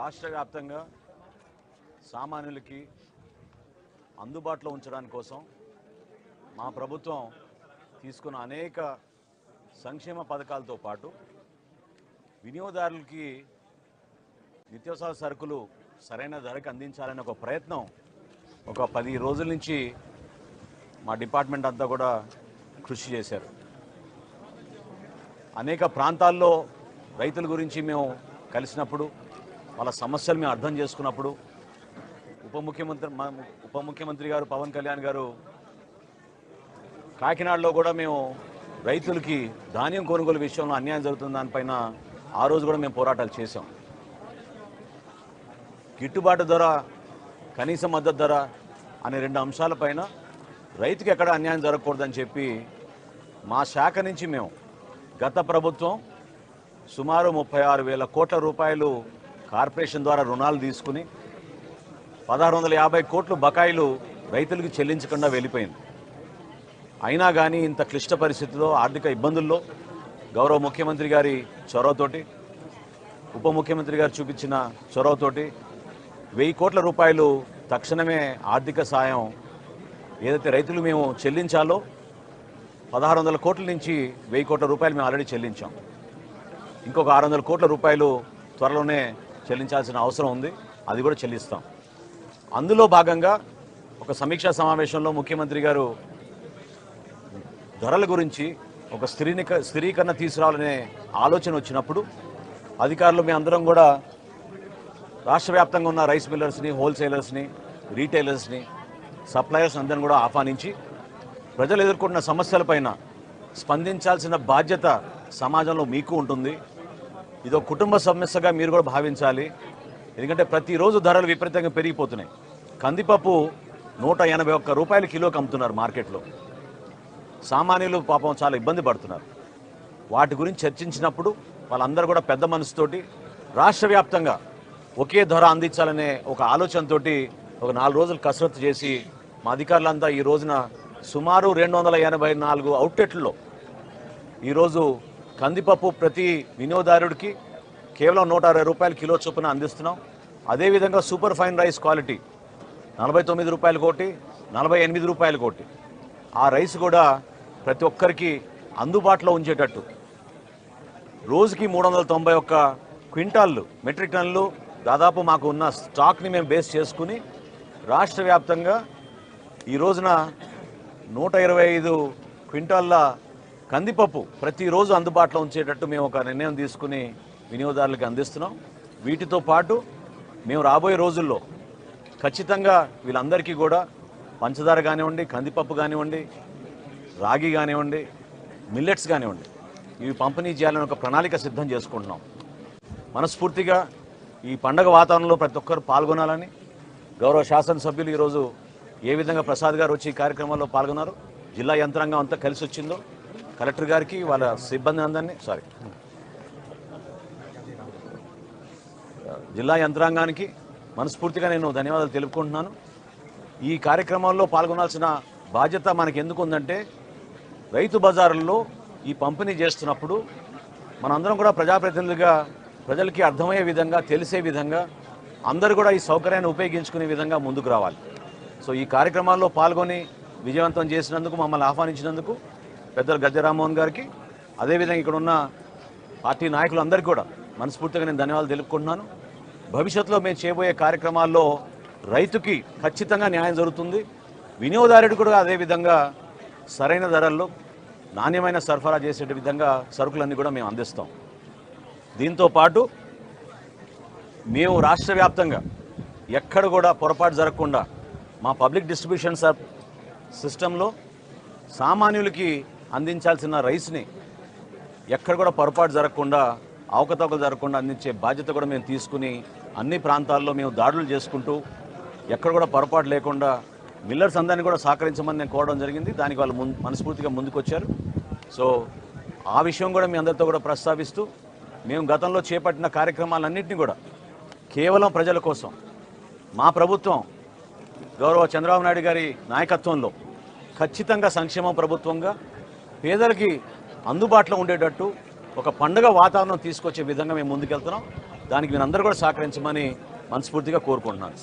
రాష్ట్ర వ్యాప్తంగా సామాన్యులకి అందుబాటులో ఉంచడానికి కోసం మా ప్రభుత్వం తీసుకున్న అనేక సంక్షేమ పథకాలతో పాటు వినియోగదారులకి నిత్యావసర సరుకులు సరైన ధరకు అందించాలనే ఒక ప్రయత్నం ఒక పది రోజుల నుంచి మా డిపార్ట్మెంట్ అంతా కూడా కృషి చేశారు. అనేక ప్రాంతాల్లో రైతుల గురించి మేము కలిసినప్పుడు వాళ్ళ సమస్యలు మేము అర్థం చేసుకున్నప్పుడు ఉప ముఖ్యమంత్రి ఉప ముఖ్యమంత్రి గారు పవన్ కళ్యాణ్ గారు కాకినాడలో కూడా మేము రైతులకి ధాన్యం కొనుగోలు విషయంలో అన్యాయం జరుగుతుంది దానిపైన ఆ రోజు కూడా మేము పోరాటాలు చేశాం. గిట్టుబాటు ధర కనీస మద్దతు ధర అనే రెండు అంశాలపైన రైతుకి ఎక్కడ అన్యాయం జరగకూడదని చెప్పి మా శాఖ నుంచి మేము గత ప్రభుత్వం సుమారు ముప్పై ఆరు వేల కోట్ల రూపాయలు కార్పొరేషన్ ద్వారా రుణాలు తీసుకుని పదహారు వందల యాభై కోట్లు బకాయిలు రైతులకు చెల్లించకుండా వెళ్ళిపోయింది. అయినా కానీ ఇంత క్లిష్ట పరిస్థితిలో ఆర్థిక ఇబ్బందుల్లో గౌరవ ముఖ్యమంత్రి గారి చొరవతోటి ఉప ముఖ్యమంత్రి గారు చూపించిన చొరవతోటి వెయ్యి కోట్ల రూపాయలు తక్షణమే ఆర్థిక సాయం ఏదైతే రైతులు మేము చెల్లించాలో పదహారు వందల కోట్ల నుంచి వెయ్యి కోట్ల రూపాయలు మేము ఆల్రెడీ చెల్లించాం. ఇంకొక ఆరు వందల కోట్ల రూపాయలు త్వరలోనే చెల్లించాల్సిన అవసరం ఉంది. అది కూడా చెల్లిస్తాం. అందులో భాగంగా ఒక సమీక్షా సమావేశంలో ముఖ్యమంత్రి గారు ధరల గురించి ఒక స్థిరీనిక స్థిరీకరణ తీసుకురావాలనే ఆలోచన వచ్చినప్పుడు అధికారులు మీ అందరం కూడా రాష్ట్ర వ్యాప్తంగా ఉన్న రైస్ మిల్లర్స్ని హోల్సేలర్స్ని రీటైలర్స్ని సప్లయర్స్ అందరిని కూడా ఆహ్వానించి ప్రజలు ఎదుర్కొంటున్న సమస్యలపైన స్పందించాల్సిన బాధ్యత సమాజంలో మీకు ఉంటుంది. ఇదో కుటుంబ సమస్యగా మీరు కూడా భావించాలి. ఎందుకంటే ప్రతిరోజు ధరలు విపరీతంగా పెరిగిపోతున్నాయి. కందిపప్పు నూట ఎనభై ఒక్క రూపాయలు కిలోకి అమ్ముతున్నారు మార్కెట్లో. సామాన్యులు పాపం చాలా ఇబ్బంది పడుతున్నారు. వాటి గురించి చర్చించినప్పుడు వాళ్ళందరూ కూడా పెద్ద మనసుతోటి రాష్ట్ర వ్యాప్తంగా ఒకే ధర అందించాలనే ఒక ఆలోచనతోటి ఒక నాలుగు రోజులు కసరత్తు చేసి మా అధికారులంతా ఈ రోజున సుమారు రెండు వందల ఎనభై నాలుగు అవుట్లెట్లలో ఈరోజు కందిపప్పు ప్రతి వినియోగదారుడికి కేవలం నూట అరవై రూపాయల కిలో చొప్పున అందిస్తున్నాం. అదేవిధంగా సూపర్ ఫైన్ రైస్ క్వాలిటీ నలభై తొమ్మిది రూపాయలు కోటి నలభై ఎనిమిది రూపాయలు కోటి. ఆ రైస్ కూడా ప్రతి ఒక్కరికి అందుబాటులో ఉంచేటట్టు. రోజుకి మూడు వందల తొంభై ఒక్క క్వింటాళ్ళు మెట్రిక్ టన్నులు దాదాపు మాకు ఉన్న స్టాక్ని మేము బేస్ చేసుకుని రాష్ట్ర వ్యాప్తంగా ఈ రోజున నూట ఇరవై ఐదు క్వింటాళ్ళ కందిపప్పు ప్రతిరోజు అందుబాటులో ఉంచేటట్టు మేము ఒక నిర్ణయం తీసుకుని వినియోగదారులకు అందిస్తున్నాం. వీటితో పాటు మేము రాబోయే రోజుల్లో ఖచ్చితంగా వీళ్ళందరికీ కూడా పంచదార కానివ్వండి కందిపప్పు కానివ్వండి రాగి కానివ్వండి మిల్లెట్స్ కానివ్వండి ఇవి పంపిణీ చేయాలని ఒక ప్రణాళిక సిద్ధం చేసుకుంటున్నాం. మనస్ఫూర్తిగా ఈ పండగ వాతావరణంలో ప్రతి ఒక్కరు పాల్గొనాలని గౌరవ శాసనసభ్యులు ఈరోజు ఏ విధంగా ప్రసాద్ గారు వచ్చి ఈ కార్యక్రమంలో పాల్గొన్నారు జిల్లా యంత్రాంగం అంతా కలిసి వచ్చిందో కలెక్టర్ గారికి వాళ్ళ సిబ్బంది అందరినీ సారీ. జిల్లా యంత్రాంగానికి మనస్ఫూర్తిగా నేను ధన్యవాదాలు తెలుపుకుంటున్నాను. ఈ కార్యక్రమాల్లో పాల్గొనాల్సిన బాధ్యత మనకి ఎందుకు ఉందంటే రైతు బజారుల్లో ఈ పంపిణీ చేస్తున్నప్పుడు మనందరం కూడా ప్రజాప్రతినిధులుగా ప్రజలకి అర్థమయ్యే విధంగా తెలిసే విధంగా అందరూ కూడా ఈ సౌకర్యాన్ని ఉపయోగించుకునే విధంగా ముందుకు రావాలి. సో ఈ కార్యక్రమాల్లో పాల్గొని విజయవంతం చేసినందుకు మమ్మల్ని ఆహ్వానించినందుకు పెద్దలు గద్దె రామ్మోహన్ గారికి అదేవిధంగా ఇక్కడ ఉన్న పార్టీ నాయకులందరికీ కూడా మనస్ఫూర్తిగా నేను ధన్యవాదాలు తెలుపుకుంటున్నాను. భవిష్యత్తులో మేము చేయబోయే కార్యక్రమాల్లో రైతుకి ఖచ్చితంగా న్యాయం జరుగుతుంది. వినియోగదారుడు కూడా అదేవిధంగా సరైన ధరల్లో నాణ్యమైన సరఫరా చేసే విధంగా సరుకులన్నీ కూడా మేము అందిస్తాం. దీంతో పాటు మేము రాష్ట్ర వ్యాప్తంగా ఎక్కడ కూడా పొరపాటు జరగకుండా మా పబ్లిక్ డిస్ట్రిబ్యూషన్ సిస్టంలో సామాన్యులకి అందించాల్సిన రైస్ని ఎక్కడ కూడా పొరపాటు జరగకుండా అవకతవకలు జరగకుండా అందించే బాధ్యత కూడా మేము తీసుకుని అన్ని ప్రాంతాల్లో మేము దాడులు చేసుకుంటూ ఎక్కడ కూడా పొరపాటు లేకుండా మిల్లర్స్ అందరినీ కూడా సహకరించమని నేను కోరడం జరిగింది. దానికి వాళ్ళు ముందు మనస్ఫూర్తిగా ముందుకొచ్చారు. సో ఆ విషయం కూడా మీ అందరితో కూడా ప్రస్తావిస్తూ మేము గతంలో చేపట్టిన కార్యక్రమాలన్నింటినీ కూడా కేవలం ప్రజల కోసం మా ప్రభుత్వం గౌరవ చంద్రబాబు నాయుడు గారి నాయకత్వంలో ఖచ్చితంగా సంక్షేమ ప్రభుత్వంగా పేదలకి అందుబాటులో ఉండేటట్టు ఒక పండుగ వాతావరణం తీసుకొచ్చే విధంగా మేము ముందుకెళ్తున్నాం. దానికి మీరందరూ కూడా సహకరించమని మనస్ఫూర్తిగా కోరుకుంటున్నాను.